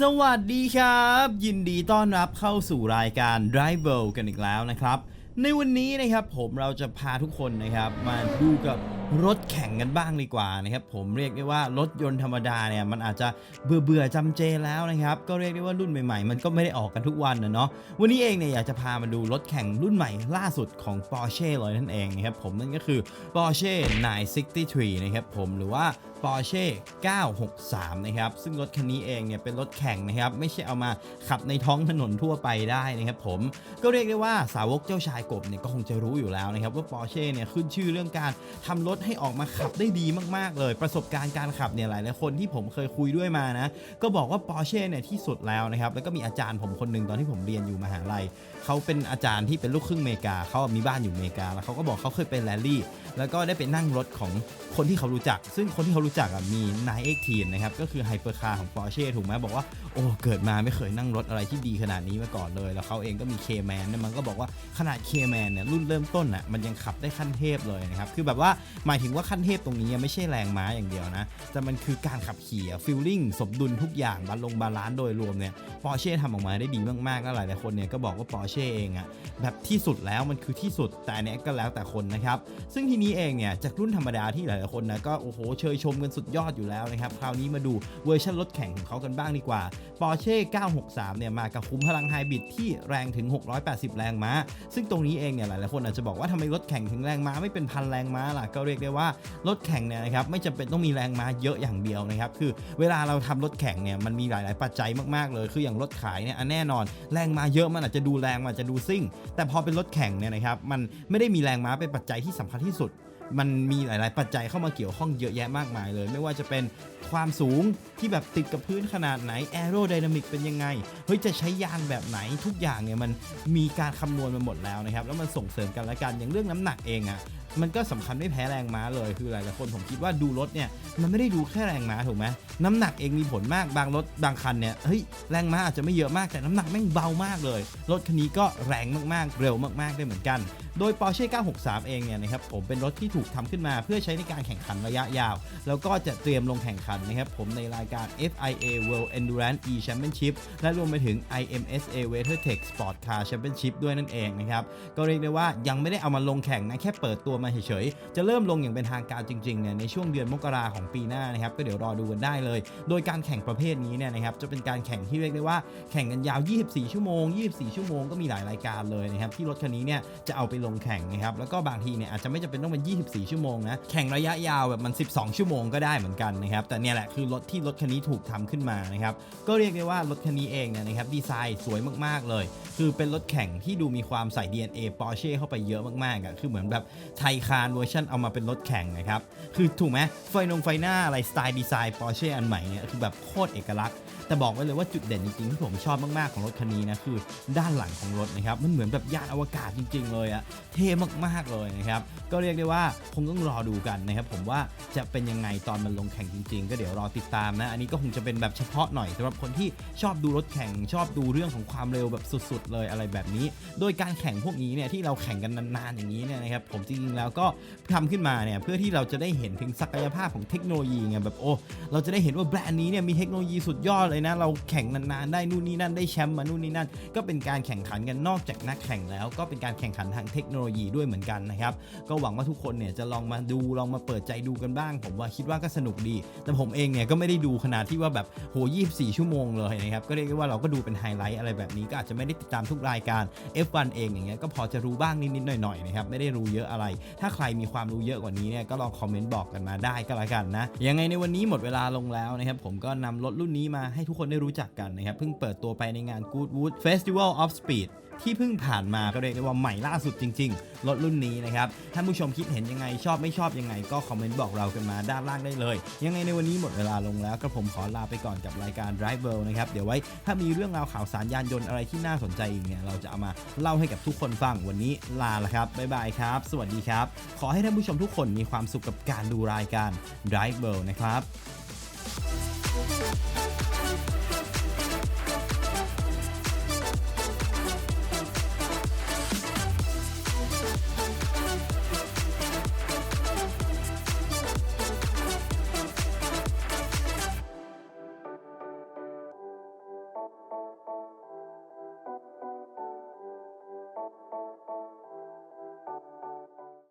สวัสดีครับ ยินดีต้อนรับเข้าสู่รายการ Driver กันอีกแล้วนะครับ ในวันนี้นะครับผมเราจะพาทุกคนนะครับ มาดูกับรถแข่งกันบ้างดีกว่านะครับ ผมเรียกได้ว่ารถยนต์ธรรมดาเนี่ยมันอาจจะเบื่อเบื่อๆจำเจแล้วนะครับ ก็เรียกได้ว่ารุ่นใหม่ๆ มันก็ไม่ได้ออกกันทุกวันนะเนาะวันนี้เองเนี่ยอยากจะพามาดูรถแข่งรุ่นใหม่ล่าสุดของ Porsche เลยนั่นเองนะครับผมนั่นก็คือ Porsche 963 นะครับผมหรือว่า Porsche 963 นะครับ ซึ่งรถคันนี้เองเนี่ยเป็นรถแข่งนะครับ ไม่ใช่เอามาขับในท้องถนนทั่วไปได้นะครับผม ก็เรียกได้ว่าสาวกเจ้าชายกบเนี่ยก็คงจะรู้อยู่แล้วนะครับ ว่า Porsche เนี่ยขึ้นชื่อเรื่องการทำรถให้ออกมาขับได้ดีมากๆ เลย ประสบการณ์การขับเนี่ยหลายๆคนที่ผมเคยคุยด้วยมานะ ก็บอกว่า Porsche เนี่ยที่สุดแล้วนะครับ แล้วก็มีอาจารย์ผมคนหนึ่งตอนที่ผมเรียนอยู่มหาลัยเขาเป็นอาจารย์ที่เป็นลูกครึ่งเมกาเขามีบ้านอยู่เมกาแล้วเขาก็บอกเขาเคยไปแรลลี่ แล้วก็ได้ไปนั่งรถของคนที่เขารู้จัก ซึ่งคนที่เขารู้จักมีนายเอ็กทีนนะครับก็คือไฮเปอร์คาร์ของ Porsche ถูกไหมบอกว่าโอ้เกิดมาไม่เคยนั่งรถอะไรที่ดีขนาดนี้มาก่อนเลย แล้วเขาเองก็มี K-Man เนี่ยมันก็บอกว่าขนาด K-Man เนี่ยรุ่นเริ่มต้นอะมันยังขับได้ขั้นเทพเลยนะครับคือแบบว่าหมายถึงว่าขั้นเทพตรงนี้ไม่ใช่แรงม้าอย่างเดียวนะแต่มันคือการขับขี่ฟิลลิ่งสมดุลทุกอย่างบาลงบาลานซ์โดยรวมเนี่ย Porsche ทำออกมาได้ดีมากๆแล้วหลายๆคนเนี่ยก็บอกว่า Porsche เองอะแบบที่สุดแล้วมันคือที่สุดแต่เนี้ยก็แล้วแต่คนนะครับซึ่งทีนี้เองเนี่ยจากรุ่นธรรมดาที่หลายๆคนนะก็โอ้โหเชยชมกันสุดยอดอยู่แล้วนะครับ คราวนี้มาดูเวอร์ชันรถแข่งของเขากันบ้างดีกว่า Porsche 963 เนี่ยมากับคุ้มพลังไฮบริดที่แรงถึง 680 แรงม้า ซึ่งตรงนี้เองเนี่ยหลายๆคนอาจจะบอกว่าทำไมรถแข่งถึงแรงม้าไม่เป็นพันแรงม้าล่ะ ก็เรียกได้ว่ารถแข่งเนี่ยนะครับไม่จำเป็นต้องมีแรงม้าเยอะอย่างเดียวนะครับ คือเวลาเราทำรถแข่งเนี่ยมันมีหลาย ๆ ปัจจัยมาก ๆ เลย คืออย่างรถขายเนี่ยแน่นอน แรงม้าเยอะมันอาจจะดูแรงมันอาจจะดูซิ่ง แต่พอเป็นรถแข่งเนี่ยนะครับมันไม่ได้มีแรงม้าเป็นปัจจัยที่สำคัญที่สุด มันมีหลาย ๆ ปัจจัยเข้ามาเกี่ยวข้องเยอะแยะมากมายเลย ไม่ว่าจะเป็นความสูงที่แบบติดกับพื้นขนาดไหนแอโรไดนามิกเป็นยังไง เฮ้ย จะใช้ยางแบบไหนทุกอย่างเนี่ยมันมีการคำนวณมาหมดแล้วนะครับ แล้วมันส่งเสริมกันและกันอย่างเรื่องน้ำหนักเองอะ มันก็สำคัญไม่แพ้แรงม้าเลยคือหลายๆคนผมคิดว่าดูรถเนี่ยมันไม่ได้ดูแค่แรงม้าถูกไหมน้ำหนักเองมีผลมากบางรถบางคันเนี่ยเฮ้ยแรงม้าอาจจะไม่เยอะมากแต่น้ำหนักแม่งเบามากเลยรถคันนี้ก็แรงมากๆ เร็วมากๆได้เหมือนกัน โดย Porsche 963 เองเนี่ยนะครับผมเป็นรถที่ถูกทำขึ้นมาเพื่อใช้ในการแข่งขันระยะยาว แล้วก็จะเตรียมลงแข่งขันนะครับผมในรายการ FIA World Endurance E Championship และรวมไปถึง IMSA WeatherTech Sport Car Championship ด้วยนั่นเองนะครับก็เรียกได้ว่ายังไม่ได้เอามาลงแข่งนะแค่เปิดตัวมาเฉยๆ จะเริ่มลงอย่างเป็นทางการจริงๆเนี่ยในช่วงเดือนมกราของปีหน้านะครับก็เดี๋ยวรอดูกันได้เลย โดยการแข่งประเภทนี้เนี่ยนะครับจะเป็นการแข่งที่เรียกได้ว่าแข่งกันยาว 24 ชั่วโมง 24 ชั่วโมงก็มีหลายรายการเลยนะครับที่รถคันนี้เนี่ยจะเอาไปลงแข่งนะครับแล้วก็บางทีเนี่ยอาจจะไม่จำเป็นต้องเป็น 24 ชั่วโมงนะแข่งระยะยาวแบบมัน 12 ชั่วโมงก็ได้เหมือนกันนะครับแต่เนี่ยแหละคือรถที่รถคันนี้ถูกทำขึ้นมานะครับก็เรียกได้ว่ารถคันนี้เองเนี่ยนะครับดีไซน์สวยมากๆเลย คือเป็นรถแข่งที่ดูมีความใส่ DNA Porsche เข้าไปเยอะมากๆอะคือเหมือนแบบไทยคานเวอร์ชันเอามาเป็นรถแข่งนะครับ คือถูกไหมไฟนงไฟหน้าอะไรสไตล์ดีไซน์ปอร์เช่อันใหม่เนี่ยคือแบบโคตรเอกลักษณ์ แต่บอกไว้เลยว่าจุดเด่นจริงๆที่ผมชอบมากๆของรถคันนี้นะคือด้านหลังของรถนะครับมันเหมือนแบบยานอวกาศจริง ๆ เลยอะเท่มากๆเลยนะครับ ก็เรียกได้ว่าคงต้องรอดูกันนะครับผมว่าจะเป็นยังไงตอนมันลงแข่งจริงๆ ก็เดี๋ยวรอติดตามนะ อันนี้ก็คงจะเป็นแบบเฉพาะหน่อยสำหรับคนที่ชอบดูรถแข่งชอบดูเรื่องของความเร็วแบบสุดๆ เลยอะไรแบบนี้ โดยการแข่งพวกนี้เนี่ยที่เราแข่งกันนานๆอย่างนี้เนี่ยนะครับผมจริงๆแล้วก็ทำขึ้นมาเนี่ยเพื่อที่เราจะได้เห็นถึงศักยภาพของเทคโนโลยีไงแบบโอ้เราจะได้เห็นว่าแบรนด์นี้เนี่ยมีเทคโนโลยีสุดยอดเลยนะ เราแข่งนานๆได้นู่นนี่นั่นได้แชมป์มานู่นนี่นั่น ก็เป็นการแข่งขันกันนอกจากนักแข่งแล้ว ก็เป็นการแข่งขันทางเทคโนโลยีด้วยเหมือนกันนะครับก็หวังว่าทุกคนเนี่ยจะลองมาดูลองมาเปิดใจดูกันบ้าง ผมว่าคิดว่าก็สนุกดี แต่ผมเองเนี่ยก็ไม่ได้ดูขนาดที่ว่าแบบโห24ชั่วโมงเลยนะครับก็เรียกได้ว่าเราก็ดูเป็นไฮไลท์อะไรแบบนี้ก็อาจจะไม่ได้ติดตามทุกรายการ F1 เองอย่างเงี้ยก็พอจะรู้บ้างนิดๆหน่อยๆนะครับไม่ได้รู้เยอะอะไร ถ้าใครมีความรู้เยอะกว่านี้เนี่ยก็ลองคอมเมนต์บอกกันมาได้ก็แล้วกันนะยังไงในวันนี้หมดเวลาลงแล้วนะครับผมก็นำรถรุ่นนี้มาให้ทุกคนได้รู้จักกันนะครับเพิ่งเปิดตัวไปในงาน Goodwood Festival of Speed ที่เพิ่งผ่านมาก็เรียกได้ว่าใหม่ล่าสุดจริง ๆ รถรุ่นนี้นะครับท่านผู้ชมคิดเห็นยังไงชอบไม่ชอบยังไง ก็คอมเมนต์บอกเรากันมาด้านล่างได้เลย ยังไงในวันนี้หมดเวลาลงแล้วก็ผมขอลาไปก่อนกับรายการ Driver นะครับเดี๋ยวไว้ถ้ามีเรื่องราวข่าวสารยานยนต์อะไรที่น่าสนใจอีกเนี่ยเราจะเอามาเล่าให้กับทุกคนฟังวันนี้ลาละครับบ๊ายบายครับ สวัสดีครับ ขอให้ท่านผู้ชมทุกคนมีความสุขกับการดูรายการ Driver นะครับ